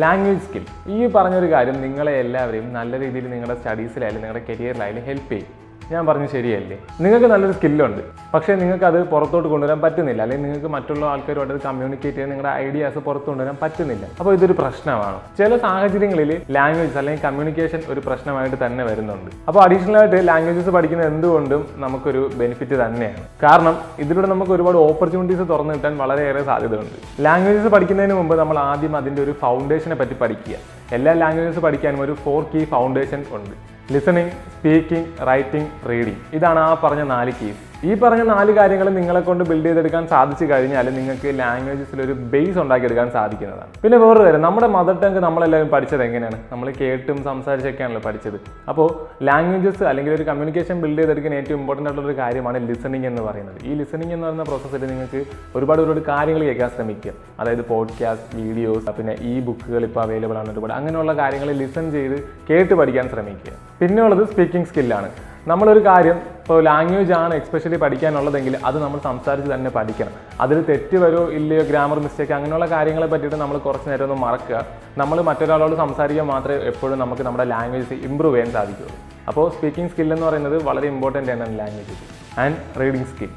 Language skill ഈ പറഞ്ഞൊരു കാര്യം നിങ്ങളെ എല്ലാവരെയും നല്ല രീതിയിൽ നിങ്ങളുടെ സ്റ്റഡീസിലായാലും നിങ്ങളുടെ കരിയറിലായാലും ഹെൽപ്പ് ചെയ്യും. ഞാൻ പറഞ്ഞു ശരിയല്ലേ? നിങ്ങൾക്ക് നല്ലൊരു സ്കില്ലുണ്ട് പക്ഷേ നിങ്ങൾക്ക് അത് പുറത്തോട്ട് കൊണ്ടുവരാൻ പറ്റുന്നില്ല. അല്ലെങ്കിൽ നിങ്ങൾക്ക് മറ്റുള്ള ആൾക്കാരുമായിട്ട് അത് കമ്മ്യൂണിക്കേറ്റ് ചെയ്യാൻ നിങ്ങളുടെ ഐഡിയാസ് പുറത്തു കൊണ്ടുവരാൻ പറ്റുന്നില്ല. അപ്പോൾ ഇതൊരു പ്രശ്നമാണ്. ചില സാഹചര്യങ്ങളിൽ ലാംഗ്വേജ് അല്ലെങ്കിൽ കമ്മ്യൂണിക്കേഷൻ ഒരു പ്രശ്നമായിട്ട് തന്നെ വരുന്നുണ്ട്. അപ്പോൾ അഡീഷണൽ ആയിട്ട് ലാംഗ്വേജസ് പഠിക്കുന്നത് എന്തുകൊണ്ടും നമുക്കൊരു ബെനിഫിറ്റ് തന്നെയാണ്. കാരണം ഇതിലൂടെ നമുക്ക് ഒരുപാട് ഓപ്പർച്യൂണിറ്റീസ് തുറന്നു കിട്ടാൻ വളരെയേറെ സാധ്യതയുണ്ട്. ലാംഗ്വേജസ് പഠിക്കുന്നതിന് മുമ്പ് നമ്മൾ ആദ്യം അതിന്റെ ഒരു ഫൗണ്ടേഷനെ പറ്റി പഠിക്കുക. എല്ലാ ലാംഗ്വേജസ് പഠിക്കാനും ഒരു ഫോർ കീ ഫൗണ്ടേഷൻ ഉണ്ട്. ലിസണിങ് സ്പീക്കിംഗ് റൈറ്റിംഗ് റീഡിംഗ് ഇതാണ് ആ പറഞ്ഞ നാല് കീസ് ഈ പറഞ്ഞ നാല് കാര്യങ്ങൾ നിങ്ങളെ കൊണ്ട് ബിൽഡ് ചെയ്തെടുക്കാൻ സാധിച്ചു കഴിഞ്ഞാൽ നിങ്ങൾക്ക് ലാംഗ്വേജസിൽ ഒരു ബേസ് ഉണ്ടാക്കിയെടുക്കാൻ സാധിക്കുന്നതാണ്. പിന്നെ വേറൊരു കാര്യം നമ്മുടെ മദർ ടങ്ക് നമ്മളെല്ലാവരും പഠിച്ചത് എങ്ങനെയാണ്? നമ്മൾ കേട്ടും സംസാരിച്ചൊക്കെയാണല്ലോ പഠിച്ചത്. അപ്പോൾ ലാംഗ്വേജസ് അല്ലെങ്കിൽ ഒരു കമ്മ്യൂണിക്കേഷൻ ബിൽഡ് ചെയ്തെടുക്കാൻ ഏറ്റവും ഇമ്പോർട്ടന്റ് ആയിട്ടുള്ള ഒരു കാര്യമാണ് ലിസണിങ് എന്ന് പറയുന്നത്. ഈ ലിസണിങ് എന്ന് പറയുന്ന പ്രോസസ്സിൽ നിങ്ങൾക്ക് ഒരുപാട് ഒരുപാട് കാര്യങ്ങൾ കേൾക്കാൻ ശ്രമിക്കുക അതായത് പോഡ്കാസ്റ്റ് വീഡിയോസ് പിന്നെ ഈ ബുക്കുകൾ ഇപ്പോൾ അവൈലബിൾ ആണ് ഒരുപാട്. അങ്ങനെയുള്ള കാര്യങ്ങൾ ലിസൺ ചെയ്ത് കേട്ട് പഠിക്കാൻ ശ്രമിക്കുക. പിന്നെയുള്ളത് സ്പീക്കിംഗ് സ്കില്ലാണ് നമ്മളൊരു കാര്യം ഇപ്പോൾ ലാംഗ്വേജ് ആണ് എക്സ്പെഷ്യലി പഠിക്കാനുള്ളതെങ്കിൽ അത് നമ്മൾ സംസാരിച്ച് തന്നെ പഠിക്കണം. അതിൽ തെറ്റ് വരുമോ ഇല്ലയോ ഗ്രാമർ മിസ്റ്റേക്ക് അങ്ങനെയുള്ള കാര്യങ്ങളെ പറ്റിയിട്ട് നമ്മൾ കുറച്ച് നേരം ഒന്ന് മറക്കുക. നമ്മൾ മറ്റൊരാളോട് സംസാരിക്കാൻ മാത്രമേ എപ്പോഴും നമുക്ക് നമ്മുടെ ലാംഗ്വേജ് ഇമ്പ്രൂവ് ചെയ്യാൻ സാധിക്കുകയുള്ളൂ. അപ്പോൾ സ്പീക്കിംഗ് സ്കിൽ എന്ന് പറയുന്നത് വളരെ ഇമ്പോർട്ടന്റ് ആണ് ലാംഗ്വേജ് ആൻഡ് റീഡിംഗ് സ്കിൽ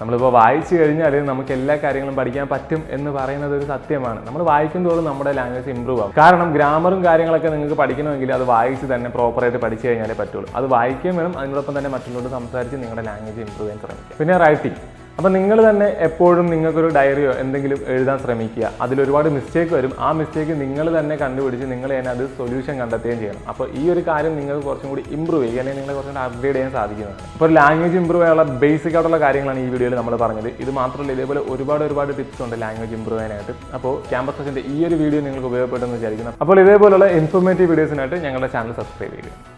നമ്മളിപ്പോൾ വായിച്ചു കഴിഞ്ഞാൽ നമുക്ക് എല്ലാ കാര്യങ്ങളും പഠിക്കാൻ പറ്റും എന്ന് പറയുന്നത് ഒരു സത്യമാണ്. നമ്മൾ വായിക്കും തോറും നമ്മുടെ ലാംഗ്വേജ് ഇമ്പ്രൂവ് ആവും. കാരണം ഗ്രാമറും കാര്യങ്ങളൊക്കെ നിങ്ങൾക്ക് പഠിക്കണമെങ്കിൽ അത് വായിച്ച് തന്നെ പ്രോപ്പറായിട്ട് പഠിച്ചു കഴിഞ്ഞാലേ പറ്റുള്ളൂ. അത് വായിക്കുകയും വേണം അതിനോടൊപ്പം തന്നെ മറ്റുള്ളവരോട് സംസാരിച്ച് നിങ്ങളുടെ ലാംഗ്വേജ് ഇമ്പ്രൂവ് ചെയ്യാൻ ശ്രമിക്കുക. പിന്നെ റൈറ്റിംഗ് അപ്പം നിങ്ങൾ തന്നെ എപ്പോഴും നിങ്ങൾക്കൊരു ഡയറിയോ എന്തെങ്കിലും എഴുതാൻ ശ്രമിക്കുക. അതിൽ ഒരുപാട് മിസ്റ്റേക്ക് വരും. ആ മിസ്റ്റേക്ക് നിങ്ങൾ തന്നെ കണ്ടുപിടിച്ച് നിങ്ങൾ തന്നെ അത് സൊല്യൂഷൻ കണ്ടെത്തുകയും ചെയ്യണം. അപ്പോൾ ഈ ഒരു കാര്യം നിങ്ങൾക്ക് കുറച്ചും കൂടി ഇമ്പ്രൂവ് ചെയ്യുക അല്ലെങ്കിൽ നിങ്ങളെ കുറച്ചും കൂടി അപ്ഗ്രേഡ് ചെയ്യാൻ സാധിക്കുന്നത് അപ്പോൾ ലാംഗ്വേജ് ഇമ്പ്രൂവ് ചെയ്യാനുള്ള ബേസിക് ആയിട്ടുള്ള കാര്യങ്ങളാണ് ഈ വീഡിയോയിൽ നമ്മൾ പറഞ്ഞത്. ഇത് മാത്രമല്ല ഇതേപോലെ ഒരുപാട് ഒരുപാട് ടിപ്സ് ഉണ്ട് ലാംഗ്വേജ് ഇമ്പ്രൂവ് ചെയ്യാനായിട്ട്. അപ്പോൾ ക്യാമ്പസ് സെഷന്റെ ഈ ഒരു വീഡിയോ നിങ്ങൾക്ക് ഉപയോഗപ്പെട്ടെന്ന് വിചാരിക്കുന്നു. അപ്പോൾ ഇതേപോലുള്ള ഇൻഫോർമേറ്റീവ് വീഡിയോസിനായിട്ട് ഞങ്ങളുടെ ചാനൽ സബ്സ്ക്രൈബ് ചെയ്യുക